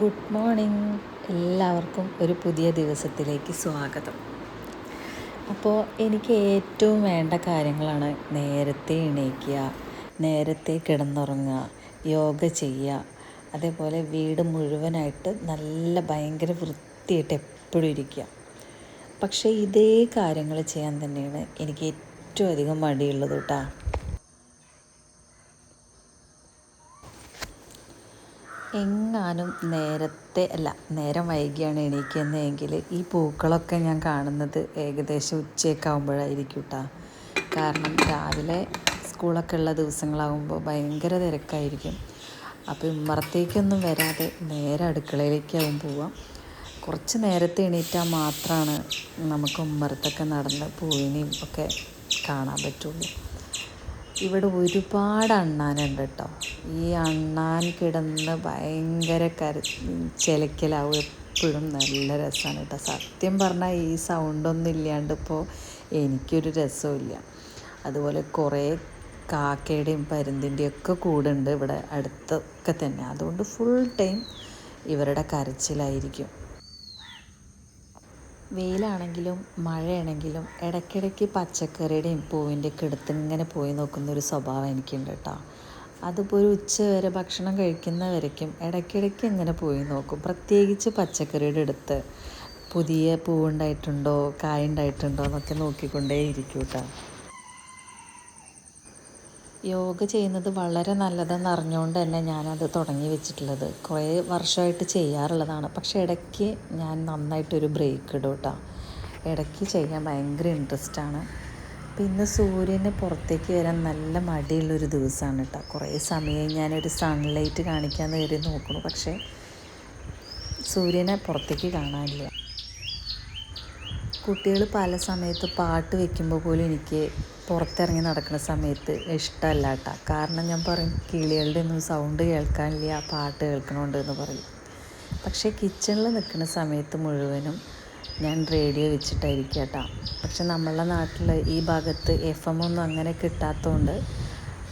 Good morning. എല്ലാവർക്കും ഒരു പുതിയ ദിവസത്തിലേക്ക് സ്വാഗതം. അപ്പോൾ എനിക്ക് ഏറ്റവും വേണ്ട കാര്യങ്ങളാണ് നേരത്തെ എണീക്കുക നേരത്തെ കിടന്നുറങ്ങുക യോഗ ചെയ്യുക. അതേപോലെ വീട് മുഴുവനായിട്ട് നല്ല ഭയങ്കര വൃത്തിയായിട്ട് എപ്പോഴും ഇരിക്കുക. പക്ഷേ ഇതേ കാര്യങ്ങൾ ചെയ്യാൻ തന്നെയാണ് എനിക്ക് ഏറ്റവും അധികം മടിയുള്ളത് കേട്ടോ. എങ്ങാനും നേരത്തെ അല്ല നേരം വൈകിയാണ് എണീക്കുന്നതെങ്കിൽ ഈ പൂക്കളൊക്കെ ഞാൻ കാണുന്നത് ഏകദേശം ഉച്ചയൊക്കെ ആകുമ്പോഴായിരിക്കും കേട്ടോ കാരണം രാവിലെ സ്കൂളൊക്കെ ഉള്ള ദിവസങ്ങളാകുമ്പോൾ ഭയങ്കര തിരക്കായിരിക്കും. അപ്പോൾ ഇമ്മറത്തേക്കൊന്നും വരാതെ നേരെ അടുക്കളയിലേക്കാവും പോവാം. കുറച്ച് നേരത്തെ എണീറ്റാൽ മാത്രമാണ് നമുക്ക് ഉമ്മറത്തൊക്കെ നടന്ന് പൂവിനെയും ഒക്കെ കാണാൻ പറ്റുള്ളൂ. ഇവിടെ ഒരുപാട് അണ്ണാനുണ്ട് കേട്ടോ. ഈ അണ്ണാൻ കിടന്ന് ഭയങ്കര കര ചിലക്കലാവും. എപ്പോഴും നല്ല രസമാണ് കേട്ടോ. സത്യം പറഞ്ഞാൽ ഈ സൗണ്ടൊന്നും ഇല്ലാണ്ട് ഇപ്പോൾ എനിക്കൊരു രസമില്ല അതുപോലെ കുറേ കാക്കയുടെയും പരുന്തിന്റെയും ഒക്കെ കൂടുണ്ട് ഇവിടെ അടുത്തൊക്കെ തന്നെ. അതുകൊണ്ട് ഫുൾ ടൈം ഇവരുടെ കരച്ചിലായിരിക്കും. വെയിലാണെങ്കിലും മഴയാണെങ്കിലും ഇടയ്ക്കിടയ്ക്ക് പച്ചക്കറിയുടെയും പൂവിന്റെയൊക്കെ എടുത്ത് ഇങ്ങനെ പോയി നോക്കുന്ന ഒരു സ്വഭാവം എനിക്കുണ്ട് കേട്ടോ. അതിപ്പോൾ ഒരു ഉച്ച വരെ ഭക്ഷണം കഴിക്കുന്നവരേക്കും ഇടയ്ക്കിടയ്ക്ക് ഇങ്ങനെ പോയി നോക്കും. പ്രത്യേകിച്ച് പച്ചക്കറിയുടെ അടുത്ത് പുതിയ പൂവുണ്ടായിട്ടുണ്ടോ കായ ഉണ്ടായിട്ടുണ്ടോ എന്നൊക്കെ നോക്കിക്കൊണ്ടേ ഇരിക്കും കേട്ടോ. യോഗ ചെയ്യുന്നത് വളരെ നല്ലതെന്ന് അറിഞ്ഞുകൊണ്ട് തന്നെ ഞാനത് തുടങ്ങി വെച്ചിട്ടുള്ളത്. കുറേ വർഷമായിട്ട് ചെയ്യാറുള്ളതാണ്. പക്ഷേ ഇടയ്ക്ക് ഞാൻ നന്നായിട്ടൊരു ബ്രേക്ക് ഇടും കേട്ടോ. ഇടയ്ക്ക് ചെയ്യാൻ ഭയങ്കര ഇൻട്രസ്റ്റ് ആണ് പിന്നെ സൂര്യനെ പുറത്തേക്ക് വരാൻ നല്ല മടിയുള്ളൊരു ദിവസമാണ് കേട്ടോ. കുറേ സമയം ഞാനൊരു സൺലൈറ്റ് കാണിക്കാൻ കയറി നോക്കുന്നു. പക്ഷേ സൂര്യനെ പുറത്തേക്ക് കാണാനില്ല. കുട്ടികൾ പല സമയത്ത് പാട്ട് വെക്കുമ്പോൾ പോലും എനിക്ക് പുറത്തിറങ്ങി നടക്കുന്ന സമയത്ത് ഇഷ്ടമല്ല കേട്ടോ കാരണം ഞാൻ പറയും കിളികളുടെ ഒന്നും സൗണ്ട് കേൾക്കാനില്ല പാട്ട് കേൾക്കണമുണ്ട് എന്ന് പറയും. പക്ഷേ കിച്ചണിൽ നിൽക്കുന്ന സമയത്ത് മുഴുവനും ഞാൻ റേഡിയോ വെച്ചിട്ടായിരിക്കും കേട്ടോ പക്ഷെ നമ്മളുടെ നാട്ടിൽ ഈ ഭാഗത്ത് എഫ് എം ഒന്നും അങ്ങനെ കിട്ടാത്തതുകൊണ്ട്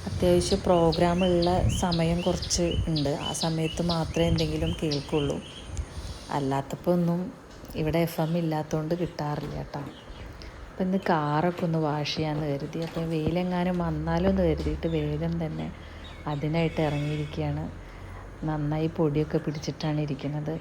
അത്യാവശ്യം പ്രോഗ്രാമുള്ള സമയം കുറച്ച് ഉണ്ട്. ആ സമയത്ത് മാത്രമേ എന്തെങ്കിലും കേൾക്കുള്ളൂ. അല്ലാത്തപ്പോൾ ഒന്നും ഇവിടെ എഫ് എം ഇല്ലാത്തതുകൊണ്ട് കിട്ടാറില്ല കേട്ടോ അപ്പം ഇന്ന് കാറൊക്കെ ഒന്ന് വാഷ് ചെയ്യാമെന്ന് കരുതി. അപ്പോൾ വെയിലെങ്ങാനും വന്നാലോ എന്ന് കരുതിയിട്ട് വേഗം തന്നെ അതിനായിട്ട് ഇറങ്ങിയിരിക്കുകയാണ് നന്നായി പൊടിയൊക്കെ പിടിച്ചിട്ടാണ് ഇരിക്കുന്നത്.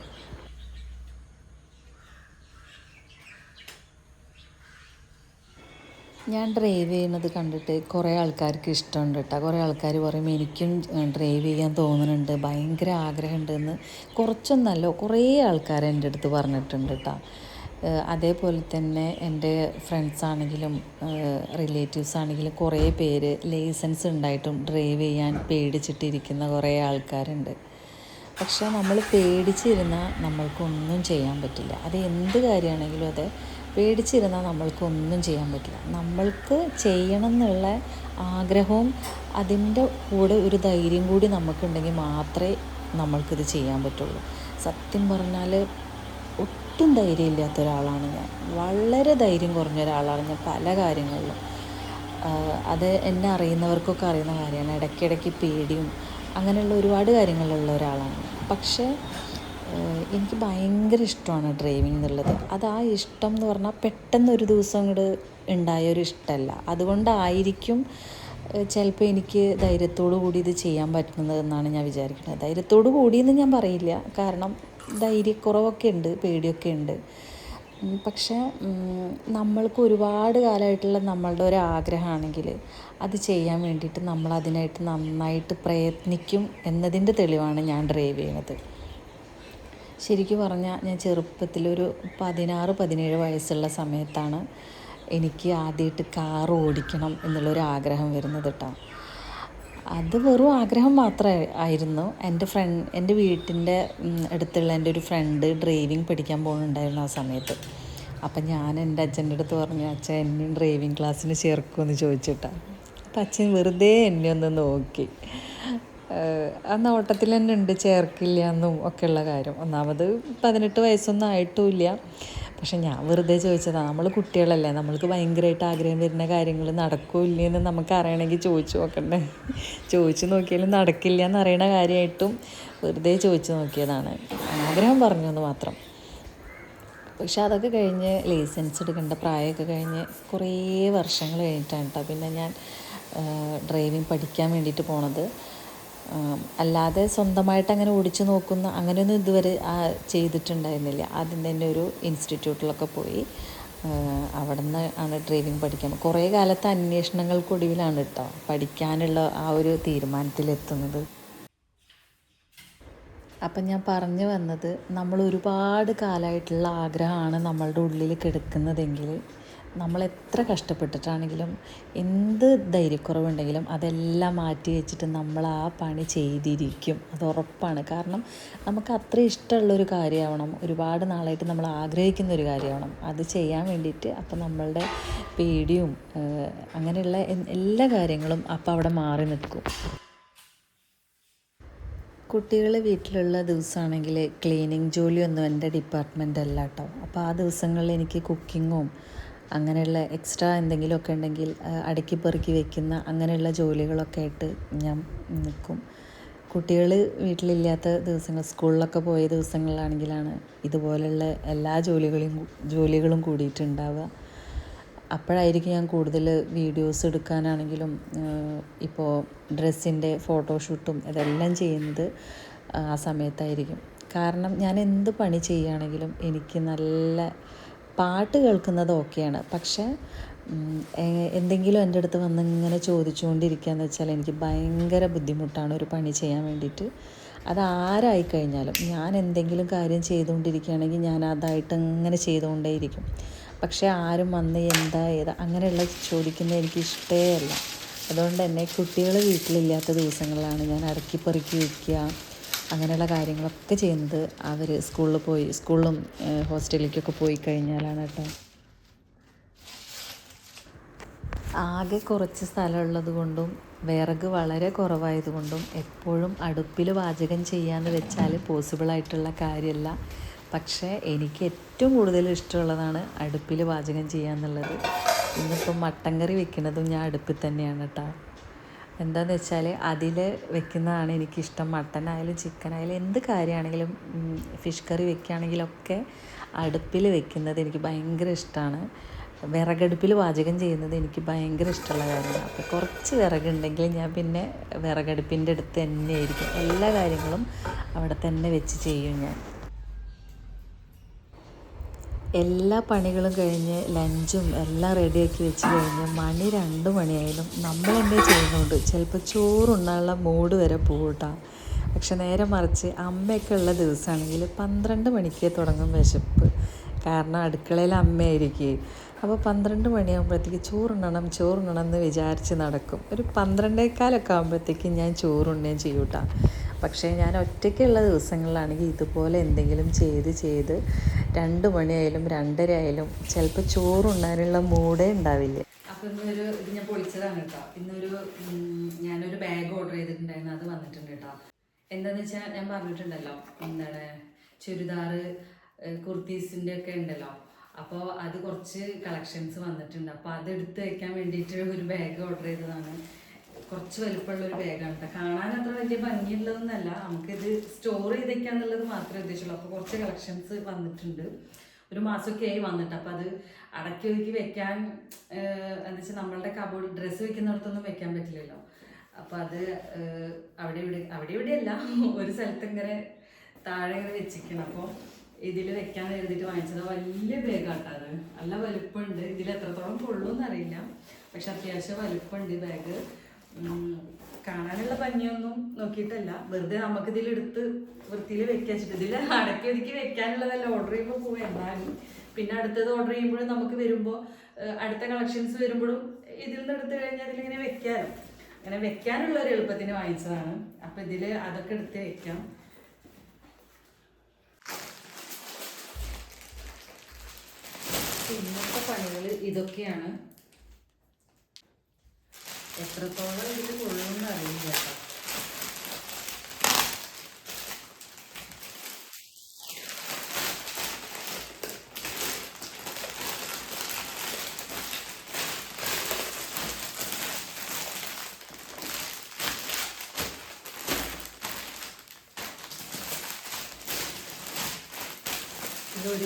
ഞാൻ ഡ്രൈവ് ചെയ്യുന്നത് കണ്ടിട്ട് കുറേ ആൾക്കാർക്ക് ഇഷ്ടമുണ്ട് കേട്ടോ കുറേ ആൾക്കാർ പറയും എനിക്കും ഡ്രൈവ് ചെയ്യാൻ തോന്നുന്നുണ്ട് ഭയങ്കര ആഗ്രഹമുണ്ടെന്ന് കുറച്ചൊന്നല്ല കുറേ ആൾക്കാർ എന്റെ അടുത്ത് പറഞ്ഞിട്ടുണ്ട് കേട്ടോ അതേപോലെ തന്നെ എന്റെ ഫ്രണ്ട്സ് ആണെങ്കിലും റിലേറ്റീവ്സ് ആണെങ്കിലും കുറേ പേര് ലൈസൻസ് ഉണ്ടായിട്ടും ഡ്രൈവ് ചെയ്യാൻ പേടിച്ചിട്ടിരിക്കുന്ന കുറേ ആൾക്കാരുണ്ട്. പക്ഷേ നമ്മൾ പേടിച്ചിരുന്നാൽ നമ്മൾക്കൊന്നും ചെയ്യാൻ പറ്റില്ല. അത് എന്ത് കാര്യമാണെങ്കിലും അതെ പേടിച്ചിരുന്നാൽ നമ്മൾക്കൊന്നും ചെയ്യാൻ പറ്റില്ല. നമ്മൾക്ക് ചെയ്യണം എന്നുള്ള ആഗ്രഹവും അതിന്റെ കൂടെ ഒരു ധൈര്യം കൂടി നമുക്കുണ്ടെങ്കിൽ മാത്രമേ നമ്മൾക്കിത് ചെയ്യാൻ പറ്റുള്ളൂ. സത്യം പറഞ്ഞാൽ ഒട്ടും ധൈര്യമില്ലാത്ത ഒരാളാണ് ഞാൻ. വളരെ ധൈര്യം കുറഞ്ഞ ഒരാളാണ് ഞാൻ പല കാര്യങ്ങളിലും. അത് എന്നെ അറിയുന്നവർക്കൊക്കെ അറിയുന്ന കാര്യമാണ്. ഇടയ്ക്കിടയ്ക്ക് പേടിയും അങ്ങനെയുള്ള ഒരുപാട് കാര്യങ്ങളുള്ള ഒരാളാണ് പക്ഷേ എനിക്ക് ഭയങ്കര ഇഷ്ടമാണ് ഡ്രൈവിംഗ് എന്നുള്ളത്. അത് ആ ഇഷ്ടം എന്ന് പറഞ്ഞാൽ പെട്ടെന്ന് ഒരു ദിവസം അങ്ങോട്ട് ഉണ്ടായ ഒരു ഇഷ്ടമല്ല അതുകൊണ്ടായിരിക്കും ചിലപ്പോൾ എനിക്ക് ധൈര്യത്തോടു കൂടി ഇത് ചെയ്യാൻ പറ്റുന്നത് എന്നാണ് ഞാൻ വിചാരിക്കുന്നത്. ധൈര്യത്തോടു കൂടിയെന്ന് ഞാൻ പറയില്ല. കാരണം ധൈര്യക്കുറവൊക്കെ ഉണ്ട് പേടിയൊക്കെ ഉണ്ട്. പക്ഷേ നമ്മൾക്ക് ഒരുപാട് കാലമായിട്ടുള്ള നമ്മളുടെ ഒരു ആഗ്രഹമാണെങ്കിൽ അത് ചെയ്യാൻ വേണ്ടിയിട്ട് നമ്മൾ അതിനായിട്ട് നന്നായിട്ട് പ്രയത്നിക്കും എന്നതിന്റെ തെളിവാണ് ഞാൻ ഡ്രൈവ് ചെയ്യുന്നത്. ശരിക്കും പറഞ്ഞാൽ ഞാൻ ചെറുപ്പത്തിലൊരു പതിനാറ് പതിനേഴ് വയസ്സുള്ള സമയത്താണ് എനിക്ക് ആദ്യമായിട്ട് കാർ ഓടിക്കണം എന്നുള്ളൊരു ആഗ്രഹം വരുന്നത് കേട്ടോ അത് വെറും ആഗ്രഹം മാത്രമേ ആയിരുന്നു. എന്റെ ഫ്രണ്ട് എന്റെ വീട്ടിന്റെ അടുത്തുള്ള എന്റെ ഒരു ഫ്രണ്ട് ഡ്രൈവിംഗ് പഠിക്കാൻ പോകുന്നുണ്ടായിരുന്നു ആ സമയത്ത്. അപ്പം ഞാൻ എന്റെ അച്ഛന്റെ അടുത്ത് പറഞ്ഞു അച്ഛൻ എന്നെയും ഡ്രൈവിംഗ് ക്ലാസ്സിന് ചേർക്കുമെന്ന് ചോദിച്ചിട്ടാണ് അപ്പം അച്ഛൻ വെറുതെ എന്നെ ഒന്ന് നോക്കി. ആ നോട്ടത്തിൽ തന്നെ ഉണ്ട് ചേർക്കില്ല എന്നും ഒക്കെയുള്ള കാര്യം. ഒന്നാമത് പതിനെട്ട് വയസ്സൊന്നും ആയിട്ടുമില്ല. പക്ഷെ ഞാൻ വെറുതെ ചോദിച്ചതാണ് നമ്മൾ കുട്ടികളല്ലേ നമ്മൾക്ക് ഭയങ്കരമായിട്ട് ആഗ്രഹം വരുന്ന കാര്യങ്ങൾ നടക്കില്ല എന്ന് നമുക്ക് അറിയണമെങ്കിൽ ചോദിച്ചു നോക്കണ്ടേ? ചോദിച്ചു നോക്കിയാലും നടക്കില്ല എന്ന് അറിയണ കാര്യമായിട്ടും വെറുതെ ചോദിച്ചു നോക്കിയതാണ്. ആഗ്രഹം പറഞ്ഞു എന്ന് മാത്രം. പക്ഷെ അതൊക്കെ കഴിഞ്ഞ് ലൈസൻസ് എടുക്കേണ്ട പ്രായമൊക്കെ കഴിഞ്ഞ് കുറേ വർഷങ്ങൾ കഴിഞ്ഞിട്ടാണ് കേട്ടോ. പിന്നെ ഞാൻ ഡ്രൈവിംഗ് പഠിക്കാൻ വേണ്ടിയിട്ട് പോണത്. അല്ലാതെ സ്വന്തമായിട്ട് അങ്ങനെ ഓടിച്ചു നോക്കുന്ന അങ്ങനെയൊന്നും ഇതുവരെ ചെയ്തിട്ടുണ്ടായിരുന്നില്ല. ആദ്യം തന്നെ ഒരു ഇൻസ്റ്റിറ്റ്യൂട്ടിലൊക്കെ പോയി അവിടെ നിന്ന് ആണ് ഡ്രൈവിംഗ് പഠിക്കാൻ കുറേ കാലത്തെ അന്വേഷണങ്ങൾക്കൊടുവിലാണ് കേട്ടോ പഠിക്കാനുള്ള ആ ഒരു തീരുമാനത്തിലെത്തുന്നത്. അപ്പം ഞാൻ പറഞ്ഞു വന്നത് നമ്മൾ ഒരുപാട് കാലമായിട്ടുള്ള ആഗ്രഹമാണ് നമ്മളുടെ ഉള്ളിൽ കിടക്കുന്നതെങ്കിൽ നമ്മൾ എത്ര കഷ്ടപ്പെട്ടിട്ടാണെങ്കിലും എന്ത് ധൈര്യക്കുറവുണ്ടെങ്കിലും അതെല്ലാം മാറ്റി വെച്ചിട്ട് നമ്മൾ ആ പണി ചെയ്തിരിക്കും. അത് ഉറപ്പാണ്. കാരണം നമുക്ക് അത്ര ഇഷ്ടമുള്ളൊരു കാര്യമാവണം. ഒരുപാട് നാളായിട്ട് നമ്മൾ ആഗ്രഹിക്കുന്ന ഒരു കാര്യമാവണം. അത് ചെയ്യാൻ വേണ്ടിയിട്ട് അപ്പം നമ്മളുടെ പേടിയും അങ്ങനെയുള്ള എല്ലാ കാര്യങ്ങളും അപ്പം അവിടെ മാറി നിൽക്കും. കുട്ടികൾ വീട്ടിലുള്ള ദിവസമാണെങ്കിൽ ക്ലീനിങ് ജോലിയൊന്നും എന്റെ ഡിപ്പാർട്ട്മെന്റ് അല്ല കേട്ടോ. അപ്പോൾ ആ ദിവസങ്ങളിൽ എനിക്ക് കുക്കിങ്ങും അങ്ങനെയുള്ള എക്സ്ട്രാ എന്തെങ്കിലുമൊക്കെ ഉണ്ടെങ്കിൽ അടുക്കി പെറുക്കി വെക്കുന്ന അങ്ങനെയുള്ള ജോലികളൊക്കെ ആയിട്ട് ഞാൻ നിൽക്കും കുട്ടികൾ വീട്ടിലില്ലാത്ത ദിവസങ്ങൾ സ്കൂളിലൊക്കെ പോയ ദിവസങ്ങളിലാണെങ്കിലാണ് ഇതുപോലെയുള്ള എല്ലാ ജോലികളും ജോലികളും കൂടിയിട്ടുണ്ടാവുക. അപ്പോഴായിരിക്കും ഞാൻ കൂടുതൽ വീഡിയോസ് എടുക്കാനാണെങ്കിലും ഇപ്പോൾ ഡ്രസ്സിന്റെ ഫോട്ടോഷൂട്ടും ഇതെല്ലാം ചെയ്യുന്നത് ആ സമയത്തായിരിക്കും. കാരണം ഞാൻ എന്ത് പണി ചെയ്യുകയാണെങ്കിലും എനിക്ക് നല്ല പാട്ട് കേൾക്കുന്നത് ഓക്കെയാണ്. പക്ഷേ എന്തെങ്കിലും എന്റെ അടുത്ത് വന്ന് ഇങ്ങനെ ചോദിച്ചുകൊണ്ടിരിക്കുകയെന്ന് വെച്ചാൽ എനിക്ക് ഭയങ്കര ബുദ്ധിമുട്ടാണ് ഒരു പണി ചെയ്യാൻ വേണ്ടിയിട്ട്. അത് ആരായി കഴിഞ്ഞാലും ഞാൻ എന്തെങ്കിലും കാര്യം ചെയ്തുകൊണ്ടിരിക്കുകയാണെങ്കിൽ ഞാൻ അതായിട്ട് ഇങ്ങനെ ചെയ്തുകൊണ്ടേയിരിക്കും. പക്ഷേ ആരും വന്ന് എന്താ ഏത് അങ്ങനെയുള്ള ചോദിക്കുന്നത് എനിക്ക് ഇഷ്ടമേ അല്ല. അതുകൊണ്ട് തന്നെ കുട്ടികൾ വീട്ടിലില്ലാത്ത ദിവസങ്ങളിലാണ് ഞാൻ അടക്കി പെറുക്കി വയ്ക്കുക. അങ്ങനെയുള്ള കാര്യങ്ങളൊക്കെ ചെയ്യുന്നത് അവർ സ്കൂളിൽ പോയി സ്കൂളിലും ഹോസ്റ്റലിലേക്കൊക്കെ പോയി കഴിഞ്ഞാലാണ് കേട്ടോ. ആകെ കുറച്ച് സ്ഥലമുള്ളത് കൊണ്ടും വിറക് വളരെ കുറവായതുകൊണ്ടും എപ്പോഴും അടുപ്പിൽ പാചകം ചെയ്യാന്ന് വെച്ചാൽ പോസിബിളായിട്ടുള്ള കാര്യമല്ല. പക്ഷേ എനിക്ക് ഏറ്റവും കൂടുതൽ ഇഷ്ടമുള്ളതാണ് അടുപ്പിൽ പാചകം ചെയ്യാന്നുള്ളത്. ഇന്നിപ്പം മട്ടൻ കറി വെക്കുന്നതും ഞാൻ അടുപ്പിൽ തന്നെയാണ് കേട്ടോ. എന്താന്ന് വെച്ചാൽ അതിൽ വെക്കുന്നതാണ് എനിക്കിഷ്ടം. മട്ടൻ ആയാലും ചിക്കൻ ആയാലും എന്ത് കാര്യമാണെങ്കിലും ഫിഷ് കറി വെക്കുകയാണെങ്കിലൊക്കെ അടുപ്പിൽ വെക്കുന്നത് എനിക്ക് ഭയങ്കര ഇഷ്ടമാണ് വിറകടുപ്പിൽ പാചകം ചെയ്യുന്നത് എനിക്ക് ഭയങ്കര ഇഷ്ടമുള്ള കാര്യമാണ്. അപ്പോൾ കുറച്ച് വിറകുണ്ടെങ്കിൽ ഞാൻ പിന്നെ വിറകടുപ്പിന്റെ അടുത്ത് തന്നെയായിരിക്കും എല്ലാ കാര്യങ്ങളും അവിടെ തന്നെ വെച്ച് ചെയ്യും ഞാൻ. എല്ലാ പണികളും കഴിഞ്ഞ് ലഞ്ചും എല്ലാം റെഡിയാക്കി വെച്ച് കഴിഞ്ഞ് മണി രണ്ട് മണിയായാലും നമ്മൾ തന്നെ ചെയ്യുന്നുണ്ട്? ചിലപ്പോൾ ചോറുണ്ണാനുള്ള മൂഡ് വരെ പോകട്ടാ പക്ഷെ നേരെ മറിച്ച് അമ്മയൊക്കെ ഉള്ള ദിവസമാണെങ്കിൽ പന്ത്രണ്ട് മണിക്ക് തുടങ്ങും വിശപ്പ്. കാരണം അടുക്കളയിൽ അമ്മയായിരിക്കും. അപ്പോൾ പന്ത്രണ്ട് മണിയാകുമ്പോഴത്തേക്ക് ചോറുണ്ണണം ചോറുണ്ണണം എന്ന് വിചാരിച്ച് നടക്കും. ഒരു പന്ത്രണ്ടേക്കാലൊക്കെ ആകുമ്പോഴത്തേക്ക് ഞാൻ ചോറുണ്ണുകയും ചെയ്യൂട്ടാ. പക്ഷേ ഞാൻ ഒറ്റയ്ക്കുള്ള ദിവസങ്ങളിലാണെങ്കിൽ ഇതുപോലെ എന്തെങ്കിലും ചെയ്ത് ചെയ്ത് രണ്ട് മണിയായാലും രണ്ടര ആയാലും ചിലപ്പോൾ ചോറുണ്ണാനുള്ള മൂടേ ഉണ്ടാവില്ല. അപ്പോൾ ഇന്നൊരു ഇത് ഞാൻ പൊളിച്ചതാണ് കേട്ടോ. ഇന്നൊരു ഞാനൊരു ബാഗ് ഓർഡർ ചെയ്തിട്ടുണ്ടായിരുന്നു. അത് വന്നിട്ടുണ്ട് കേട്ടോ. എന്താന്ന് വെച്ചാൽ ഞാൻ പറഞ്ഞിട്ടുണ്ടല്ലോ എന്താണ് ചുരിദാറ് കുർത്തീസിന്റെ ഒക്കെ ഉണ്ടല്ലോ. അപ്പോൾ അത് കുറച്ച് കളക്ഷൻസ് വന്നിട്ടുണ്ട്. അപ്പോൾ അത് എടുത്ത് വെക്കാൻ വേണ്ടിയിട്ട് ഒരു ബാഗ് ഓർഡർ ചെയ്തതാണ്. കുറച്ച് വലുപ്പമുള്ള ഒരു ബാഗാണ് കേട്ടോ കാണാൻ അത്ര വലിയ ഭംഗിയുള്ളതൊന്നല്ല. നമുക്കിത് സ്റ്റോർ ചെയ്തേക്കാന്നുള്ളത് മാത്രമേ ഉദ്ദേശമുള്ളൂ അപ്പോൾ കുറച്ച് കളക്ഷൻസ് വന്നിട്ടുണ്ട്. ഒരു മാസമൊക്കെ ആയി വന്നിട്ട്. അപ്പം അത് അടക്കി ഒതുക്കി വെക്കാൻ എന്താ വെച്ചാൽ നമ്മളുടെ കബോർഡ് ഡ്രസ്സ് വെക്കുന്നിടത്തൊന്നും വെക്കാൻ പറ്റില്ലല്ലോ. അപ്പം അത് അവിടെ ഇവിടെ അവിടെ ഇവിടെയല്ല ഒരു സ്ഥലത്ത് ഇങ്ങനെ താഴെ ഇങ്ങനെ വെച്ചിരിക്കണം. അപ്പോൾ ഇതിൽ വെക്കാൻ എഴുതിയിട്ട് വാങ്ങിച്ചത്. വലിയ ബാഗാട്ടോ അത്. നല്ല വലുപ്പമുണ്ട്. ഇതിൽ എത്രത്തോളം കൊള്ളുമെന്നറിയില്ല പക്ഷെ അത്യാവശ്യം വലുപ്പമുണ്ട് ബാഗ് കാണാനുള്ള ഭംഗിയൊന്നും നോക്കിയിട്ടല്ല. വെറുതെ നമുക്ക് ഇതിലെടുത്ത് വൃത്തിയിൽ വെക്കാച്ചിട്ട് ഇതിൽ അടക്കി ഒതുക്കി വെക്കാനുള്ളതല്ല. ഓർഡർ ചെയ്യുമ്പോൾ പോകും എന്നാലും. പിന്നെ അടുത്തത് ഓർഡർ ചെയ്യുമ്പോഴും നമുക്ക് വരുമ്പോൾ അടുത്ത കളക്ഷൻസ് വരുമ്പോഴും ഇതിൽ നിന്ന് എടുത്തു കഴിഞ്ഞാൽ അതിലിങ്ങനെ വെക്കാനും. അങ്ങനെ വെക്കാനുള്ള ഒരു എളുപ്പത്തിന് വാങ്ങിച്ചതാണ്. അപ്പൊ ഇതിൽ അതൊക്കെ എടുത്ത് വെക്കാം. പിന്നത്തെ പണികൾ ഇതൊക്കെയാണ്. എത്രത്തോളം ഇതിൽ കൊള്ളുമെന്ന് അറിയില്ല കേട്ടോ.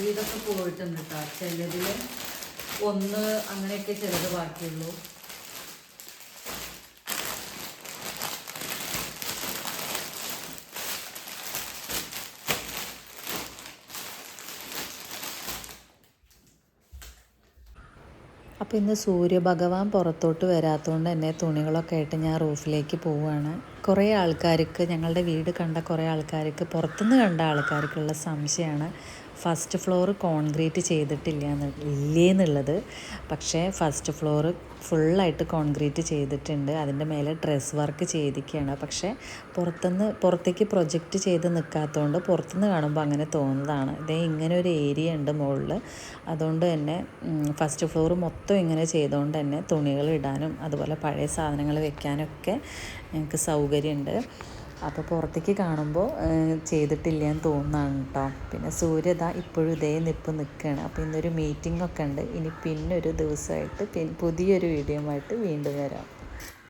വിധമൊക്കെ പോയിട്ടുണ്ട് കേട്ടോ. ചിലതിൽ ഒന്ന് അങ്ങനെയൊക്കെ ചിലത് ബാക്കിയുള്ളൂ. അപ്പോൾ ഇന്ന് സൂര്യഭഗവാൻ പുറത്തോട്ട് വരാത്തതുകൊണ്ട് തന്നെ തുണികളൊക്കെ ആയിട്ട് ഞാൻ റൂഫിലേക്ക് പോവുകയാണ് കുറേ ആൾക്കാർക്ക് ഞങ്ങളുടെ വീട് കണ്ട കുറേ ആൾക്കാർക്ക് പുറത്തുനിന്ന് കണ്ട ആൾക്കാർക്കുള്ള സംശയമാണ് ഫസ്റ്റ് ഫ്ലോർ കോൺക്രീറ്റ് ചെയ്തിട്ടില്ല എന്ന് ഇല്ലേ എന്നുള്ളത്. പക്ഷേ ഫസ്റ്റ് ഫ്ലോർ ഫുള്ളായിട്ട് കോൺക്രീറ്റ് ചെയ്തിട്ടുണ്ട്. അതിന്റെ മേലെ ഡ്രസ് വർക്ക് ചെയ്തിരിക്കുകയാണ്. പക്ഷേ പുറത്തുനിന്ന് പുറത്തേക്ക് പ്രൊജക്റ്റ് ചെയ്ത് നിൽക്കാത്തതുകൊണ്ട് പുറത്തുനിന്ന് കാണുമ്പോൾ അങ്ങനെ തോന്നുന്നതാണ്. ഇതേ ഇങ്ങനെ ഒരു ഏരിയ ഉണ്ട് മുകളിൽ. അതുകൊണ്ട് തന്നെ ഫസ്റ്റ് ഫ്ലോർ മൊത്തം ഇങ്ങനെ ചെയ്തുകൊണ്ട് തന്നെ തുണികൾ ഇടാനും അതുപോലെ പഴയ സാധനങ്ങൾ വെക്കാനൊക്കെ ഞങ്ങൾക്ക് സൗകര്യമുണ്ട്. അപ്പോൾ പുറത്തേക്ക് കാണുമ്പോൾ ചെയ്തിട്ടില്ല എന്ന് തോന്നുന്നതാണ് കേട്ടോ പിന്നെ സൂര്യത ഇപ്പോഴും ഇതേ നിപ്പ് നിൽക്കുകയാണ് അപ്പോൾ ഇന്നൊരു മീറ്റിംഗ് ഒക്കെ ഉണ്ട്. ഇനി പിന്നൊരു ദിവസമായിട്ട് പുതിയൊരു വീഡിയോ ആയിട്ട് വീണ്ടും വരാം.